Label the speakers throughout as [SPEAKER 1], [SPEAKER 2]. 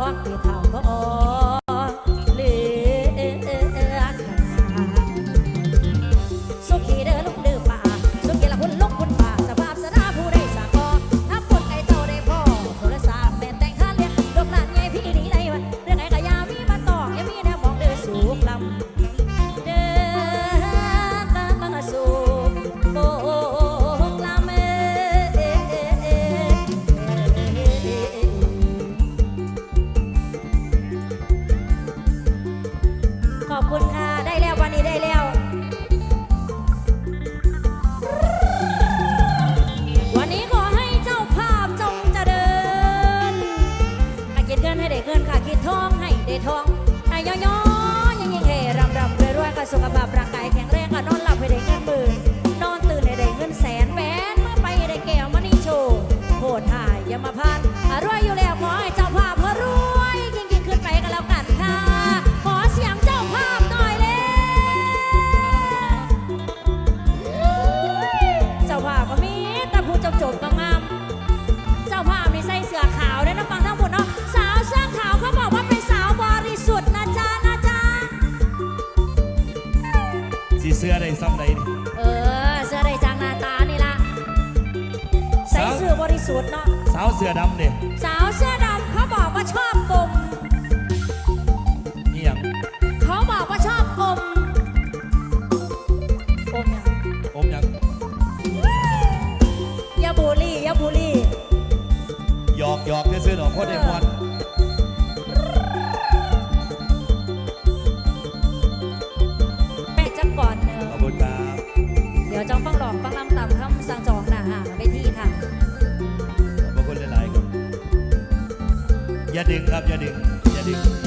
[SPEAKER 1] อ้
[SPEAKER 2] อมตีเข่าก็อ้อ อย่ามาพันรวยอยู่แล้วขอให้เจ้าภาพรวยยิ่งยิ่งขึ้นไปกันแล้วกันค่ะ ขอเสียงเจ้าภาพหน่อยเลยเจ้าภาพก็มีตะพูจบจบงามๆเจ้าภาพมีใส่เสื้อขาวด้วยนะฟังทั้งหมดเนาะสาวเสื้อขาวเขาบอกว่าเป็นสาวบริสุทธิ์นะจ๊ะนะจ๊ะ
[SPEAKER 1] สีเสื้อไดซ้ำใดนี่
[SPEAKER 2] เออเสื้อได้จางหน้าตานี่ละใส่เสื้อบริสุทธิ์เนาะา
[SPEAKER 1] วเสื้อดำเนี่ย
[SPEAKER 2] สาวเสื้อดำเขาบอกว่าชอบกลม
[SPEAKER 1] นี่ยัง
[SPEAKER 2] เขาบอกว่าชอบ
[SPEAKER 1] ก
[SPEAKER 2] ลมกล
[SPEAKER 1] มยังอมยัง
[SPEAKER 2] ย่าบุรี่ย่าบุรี่หยอกหยอกเะซื้อหนอกคนเอง cadê, cadê, cadê.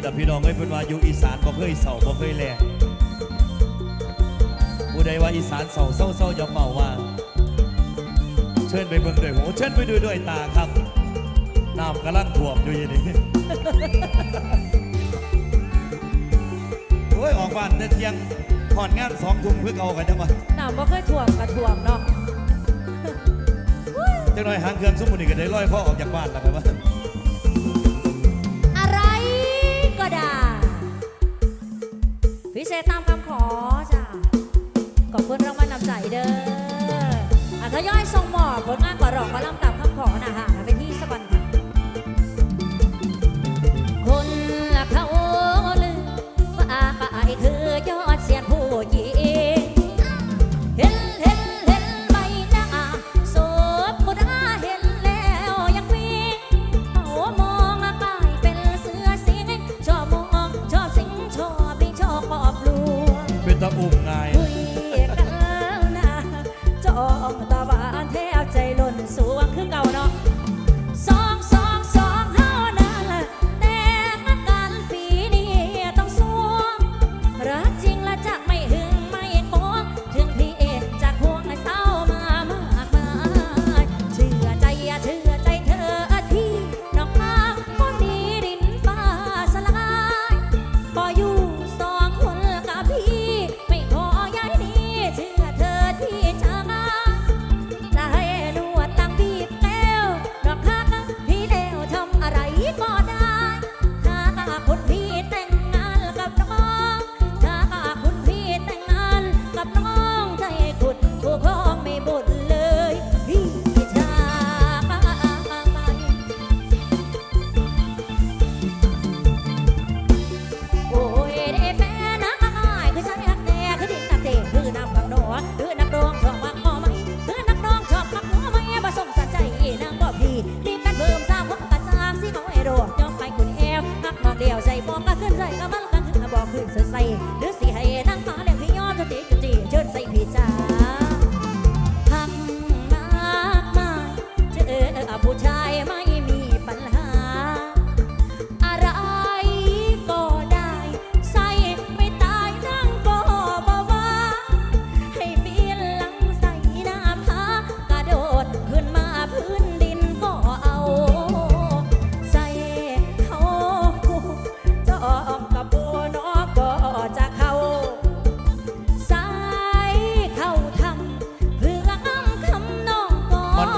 [SPEAKER 2] นี่ลพี่น้อ
[SPEAKER 1] งเอ้ยเพิ่นว่าอยู่อีสานบ่เคยเศร้าบ่เคยแลงผู้ใดว่าอีสานเศร้าเศร้าเศร้าอย่าเมาว่า เชิญไปเบิ่งด้วยหูเชิญไปด้วยด้วยตาครับน้ำกำลังท่วมอยู่ยังนี่โอ้ยออกบ้านแต่เที่ยงถอนงานสองทุ่มเพื่อเอากันจังวะ
[SPEAKER 2] น้ำบ่เคยท่วมกระท่วมเนาะ
[SPEAKER 1] จังหน่อยหางเครื่องสมุนนี่ก็ได้ร้อยพ่อออกจากบ้านแล้วไปว่า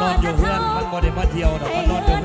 [SPEAKER 2] นอนอยู่เพื่อนมันบ่ได้มาเที่ยวดอกมันนอ
[SPEAKER 1] น
[SPEAKER 2] อยู่